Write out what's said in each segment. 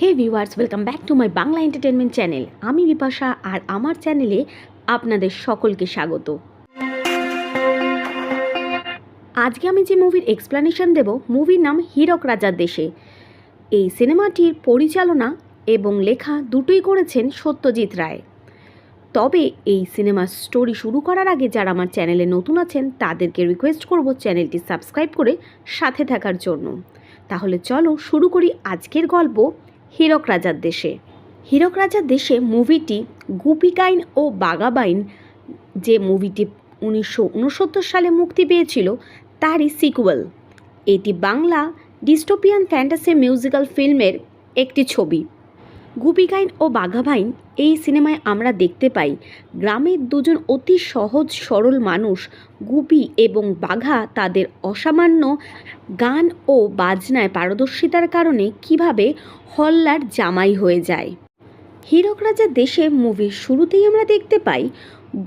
Hey viewers welcome back to my Bangla entertainment channel আমি বিপাশা আর আমার চ্যানেলে আপনাদের সকলকে স্বাগত। আজকে আমি যে মুভির এক্সপ্লানেশন দেব মুভির নাম হীরক রাজার দেশে। এই সিনেমাটির পরিচালনা এবং লেখা দুটোই করেছেন সত্যজিৎ রায়। তবে এই সিনেমার স্টোরি শুরু করার আগে যারা আমার চ্যানেলে নতুন আছেন, তাদেরকে রিকোয়েস্ট করব চ্যানেলটি সাবস্ক্রাইব করে সাথে থাকার জন্য। তাহলে চলো শুরু করি আজকের গল্প। হীরক রাজার দেশে। হীরক রাজার দেশে মুভিটি গুপিকাইন ও বাগাবাইন, যে মুভিটি উনিশশো উনসত্তর সালে মুক্তি পেয়েছিল, তারই সিকুয়েল এটি বাংলা ডিস্টোপিয়ান ফ্যান্টাসি মিউজিক্যাল ফিল্মের একটি ছবি। গুপিকাইন ও বাঘাবাইন এই সিনেমায় আমরা দেখতে পাই। গ্রামের দুজন অতি সহজ, সরল মানুষ, গুপি এবং বাঘা তাদের অসামান্য গান ও বাজনায় পারদর্শিতার কারণে কীভাবে হল্লার জামাই হয়ে যায়। হীরক রাজা দেশে মুভির শুরুতেই আমরা দেখতে পাই,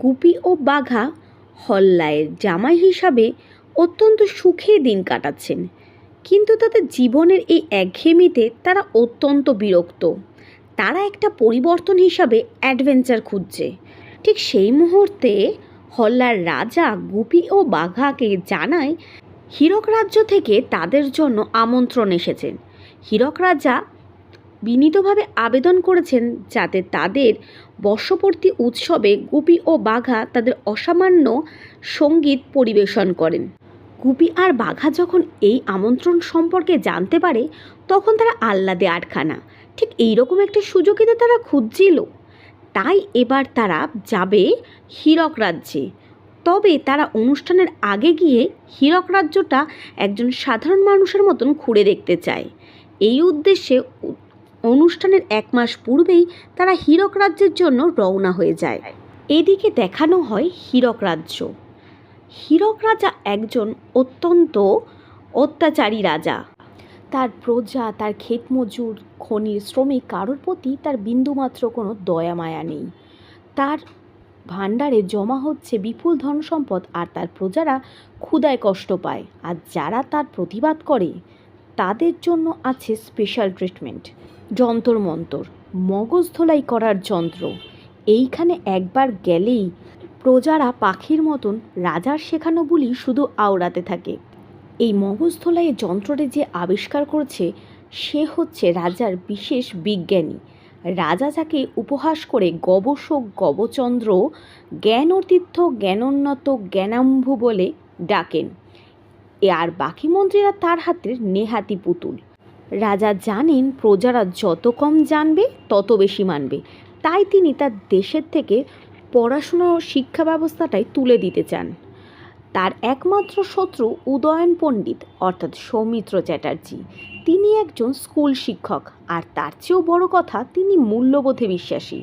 গুপি ও বাঘা হল্লায়ের জামাই হিসাবে অত্যন্ত সুখে দিন কাটাচ্ছেন। কিন্তু তাদের জীবনের এই একঘেয়েমিতে তারা অত্যন্ত বিরক্ত। তারা একটা পরিবর্তন হিসাবে অ্যাডভেঞ্চার খুঁজছে। ঠিক সেই মুহূর্তে হল্লার রাজা গুপি ও বাঘাকে জানায়, হীরক রাজ্য থেকে তাদের জন্য আমন্ত্রণ এসেছেন হীরক রাজা বিনীতভাবে আবেদন করেছেন যাতে তাদের বর্ষপূর্তি উৎসবে গুপি ও বাঘা তাদের অসামান্য সংগীত পরিবেশন করেন। গুপি আর বাঘা যখন এই আমন্ত্রণ সম্পর্কে জানতে পারে, তখন তারা আহ্লাদে আটখানা। ঠিক এইরকম একটা সুযোগই তো তারা খুঁজছিল। তাই এবার তারা যাবে হীরক রাজ্যে। তবে তারা অনুষ্ঠানের আগে গিয়ে হীরক রাজ্যটা একজন সাধারণ মানুষের মতন ঘুরে দেখতে চায়। এই উদ্দেশ্যে অনুষ্ঠানের এক মাস পূর্বেই তারা হীরক রাজ্যের জন্য রওনা হয়ে যায়। এদিকে দেখানো হয় হীরক রাজ্য। হীরক রাজা একজন অত্যন্ত অত্যাচারী রাজা। তার প্রজা, তার ক্ষেতমজুর, খনির শ্রমিক কারোর প্রতি তার বিন্দুমাত্র কোনো দয়া, মায়া নেই। তার ভাণ্ডারে জমা হচ্ছে বিপুল ধন সম্পদ আর তার প্রজারা ক্ষুদায় কষ্ট পায়। আর যারা তার প্রতিবাদ করে, তাদের জন্য আছে স্পেশাল ট্রিটমেন্ট যন্তর মন্তর মগজ ধোলাই করার যন্ত্র। এইখানে একবার গেলেই প্রজারা পাখির মতন রাজার শেখানো বুলি শুধু আওড়াতে থাকে। এই মগজ ধোলাই যন্ত্রটি যে আবিষ্কার করেছে, সে হচ্ছে রাজার বিশেষ বিজ্ঞানী। রাজা যাকে উপহাস করে গবসক গবচন্দ্র জ্ঞানতীর্থ জ্ঞানোন্নত জ্ঞানাম্ভু বলে ডাকেন। আর বাকি মন্ত্রীরা তার হাতের নেহাতি পুতুল। রাজা জানেন প্রজারা যত কম জানবে, তত বেশি মানবে। তাই তিনি তার দেশের থেকে পড়াশুনো শিক্ষা ব্যবস্থাটাই তুলে দিতে চান। তার একমাত্র শত্রু উদয়ন পণ্ডিত, অর্থাৎ সৌমিত্র চ্যাটার্জি। তিনি একজন স্কুল শিক্ষক, আর তার চেয়েও বড় কথা, তিনি মূল্যবোধে বিশ্বাসী।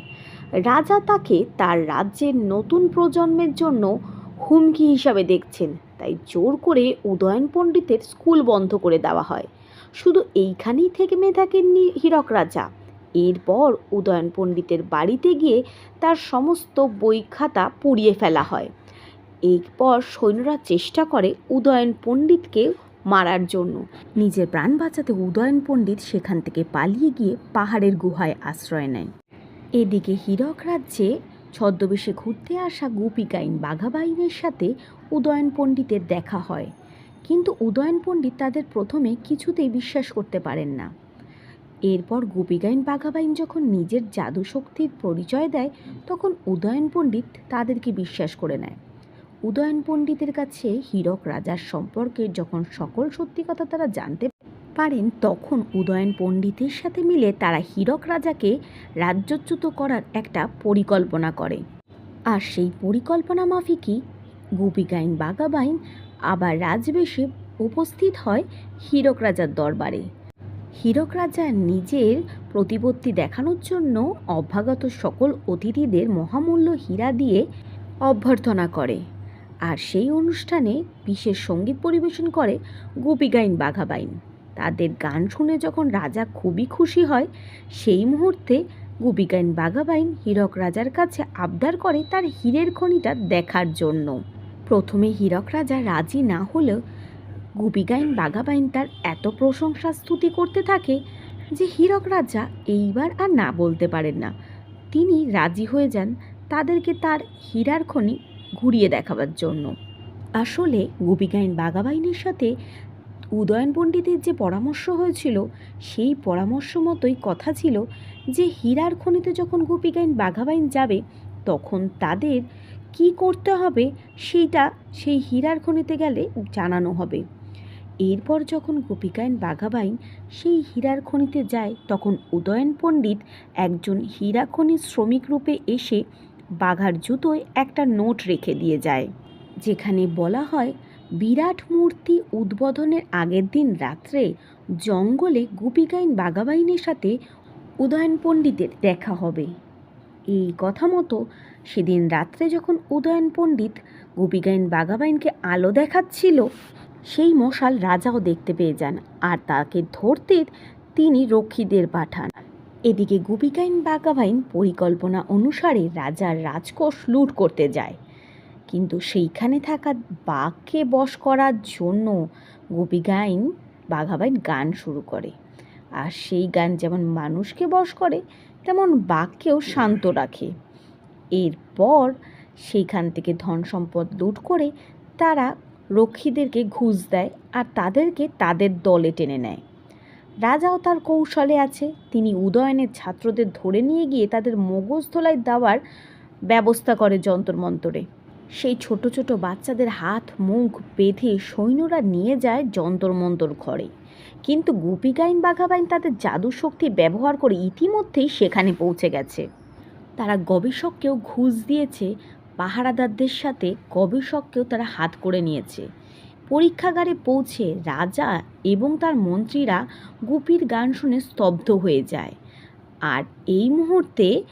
রাজা তাকে তার রাজ্যের নতুন প্রজন্মের জন্য হুমকি হিসাবে দেখছেন, তাই জোর করে উদয়ন পণ্ডিতের স্কুল বন্ধ করে দেওয়া হয়। শুধু এইখানেই থেকে মেয়ে থাকেননি হীরক রাজা। এরপর উদয়ন পণ্ডিতের বাড়িতে গিয়ে তার সমস্ত বই খাতা পুড়িয়ে ফেলা হয়। এরপর সৈন্যরা চেষ্টা করে উদয়ন পণ্ডিতকে মারার জন্য। নিজের প্রাণ বাঁচাতে উদয়ন পণ্ডিত সেখান থেকে পালিয়ে গিয়ে পাহাড়ের গুহায় আশ্রয় নেয়। এদিকে হীরক রাজ্যে ছদ্মবেশে ঘুরতে আসা গোপিকাইন বাঘাবাইনের সাথে উদয়ন পণ্ডিতের দেখা হয়। কিন্তু উদয়ন পণ্ডিত তাদের প্রথমে কিছুতেই বিশ্বাস করতে পারেন না। এরপর গোপিকাইন বাঘাবাইন যখন নিজের জাদু শক্তির পরিচয় দেয়, তখন উদয়ন পণ্ডিত তাদেরকে বিশ্বাস করে নেয়। উদয়ন পণ্ডিতের কাছে হীরক রাজার সম্পর্কে যখন সকল সত্যি কথা তারা জানতে পারেন, তখন উদয়ন পণ্ডিতের সাথে মিলে তারা হীরক রাজাকে রাজ্যচ্যুত করার একটা পরিকল্পনা করে। আর সেই পরিকল্পনা মাফিকই গোপিকাইন বাগাবাইন আবার রাজবেশে উপস্থিত হয় হীরক রাজার দরবারে। হীরক রাজা নিজের প্রতিপত্তি দেখানোর জন্য অভ্যাগত সকল অতিথিদের মহামূল্য হীরা দিয়ে অভ্যর্থনা করে। আর সেই অনুষ্ঠানে বিশেষ সংগীত পরিবেশন করে গোপীগাইন বাঘাবাইন। তাদের গান শুনে যখন রাজা খুবই খুশি হয়, সেই মুহূর্তে গোপীগাইন বাঘাবাইন হীরক রাজার কাছে আবদার করে তার হীরের খনিটা দেখার জন্য। প্রথমে হীরক রাজা রাজি না হলেও গোপীগাইন বাঘাবাইন তার এত প্রশংসা স্তুতি করতে থাকে যে হীরক রাজা এইবার আর না বলতে পারেন না। তিনি রাজি হয়ে যান, তাদেরকে তার হীরার খনি ঘুরিয়ে দেখাবার জন্য। আসলে গোপিকাইন বাঘাবাইনের সাথে উদয়ন পণ্ডিতের যে পরামর্শ হয়েছিল, সেই পরামর্শ মতোই কথা ছিল যে হীরার খনিতে যখন গোপিকাইন বাঘাবাইন যাবে, তখন তাদের কি করতে হবে সেইটা সেই হীরার খনিতে গেলে জানানো হবে। এরপর যখন গোপিকাইন বাঘাবাইন সেই হীরার খনিতে যায়, তখন উদয়ন পণ্ডিত একজন হীরা খনির শ্রমিক রূপে এসে বাঘার জুতোয় একটা নোট রেখে দিয়ে যায়, যেখানে বলা হয়, বিরাট মূর্তি উদ্বোধনের আগের দিন রাত্রে জঙ্গলে গোপিকাইন বাঘাবাইনের সাথে উদয়ন পণ্ডিতের দেখা হবে। এই কথা মতো সেদিন রাত্রে যখন উদয়ন পণ্ডিত গোপিকাইন বাঘাবাইনকে আলো দেখাচ্ছিল, সেই মশাল রাজাও দেখতে পেয়ে যান আর তাকে ধরতে তিনি রক্ষীদের পাঠান। এদিকে গোপিকাইন বাঘাবাইন পরিকল্পনা অনুসারে রাজার রাজকোষ লুট করতে যায়। কিন্তু সেইখানে থাকা বাঘকে বশ করার জন্য গোপিকাইন বাঘাবাইন গান শুরু করে। আর সেই গান যেমন মানুষকে বশ করে, তেমন বাঘকেও শান্ত রাখে। এরপর সেইখান থেকে ধন সম্পদ লুট করে তারা রক্ষীদেরকে ঘুষ দেয় আর তাদেরকে তাদের দলে টেনে নেয়। রাজাও তার কৌশলে আছে। তিনি উদয়নের ছাত্রদের ধরে নিয়ে গিয়ে তাদের মগজ ধোলাই দেওয়ার ব্যবস্থা করে যন্তর মন্তরে। সেই ছোট ছোট বাচ্চাদের হাত, মুখ বেঁধে সৈন্যরা নিয়ে যায় যন্তর মন্তর ঘরে। কিন্তু গোপিকাইন, বাঘাবাইন তাদের জাদু শক্তি ব্যবহার করে ইতিমধ্যেই সেখানে পৌঁছে গেছে। তারা গবেষককেও ঘুষ দিয়েছে, পাহারাদারদের সাথে গবেষককেও তারা হাত করে নিয়েছে। পরীক্ষাগারে পৌঁছে রাজা এবং তার মন্ত্রীরা গুপির গান শুনে স্তব্ধ হয়ে যায়। আর এই মুহূর্তে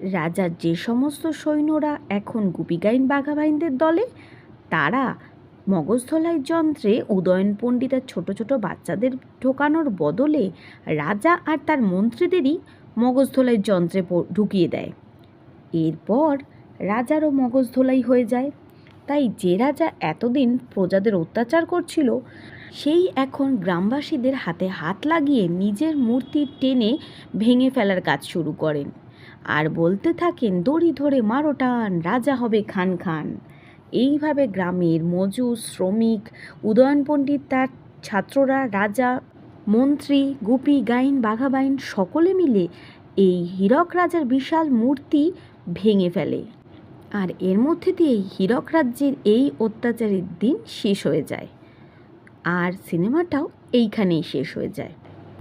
রাজার যে সমস্ত সৈন্যরা এখন গুপি গুপিগাইন বাঘাবাইনদের দলে, তারা মগজধলাই যন্ত্রে উদয়ন পণ্ডিতের ছোট ছোট বাচ্চাদের ঢোকানোর বদলে রাজা আর তার মন্ত্রীদেরই মগজধোলাই যন্ত্রে ঢুকিয়ে দেয়। এরপর রাজারও মগজধোলাই হয়ে যায়। তাই যে রাজা এতদিন প্রজাদের অত্যাচার করছিল, সেই এখন গ্রামবাসীদের হাতে হাত লাগিয়ে নিজের মূর্তি টেনে ভেঙে ফেলার কাজ শুরু করেন। আর বলতে থাকেন, দড়ি ধরে মারো টান, রাজা হবে খান খান। এইভাবে গ্রামের মজুর শ্রমিক, উদয়ন পণ্ডিত, তার ছাত্ররা, রাজা, মন্ত্রী, গুপি, গাইন, বাঘাবাইন সকলে মিলে এই হীরক রাজার বিশাল মূর্তি ভেঙে ফেলে। আর এর মধ্যে দিয়েই হীরক রাজ্যের এই অত্যাচারের দিন শেষ হয়ে যায়। আর সিনেমাটাও এইখানেই শেষ হয়ে যায়।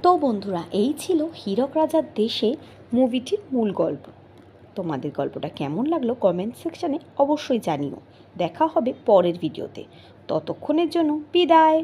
তো বন্ধুরা, এই ছিল হীরক রাজার দেশে মুভিটির মূল গল্প। তোমাদের গল্পটা কেমন লাগল কমেন্ট সেকশানে অবশ্যই জানিও। দেখা হবে পরের ভিডিওতে ততক্ষণের জন্য বিদায়।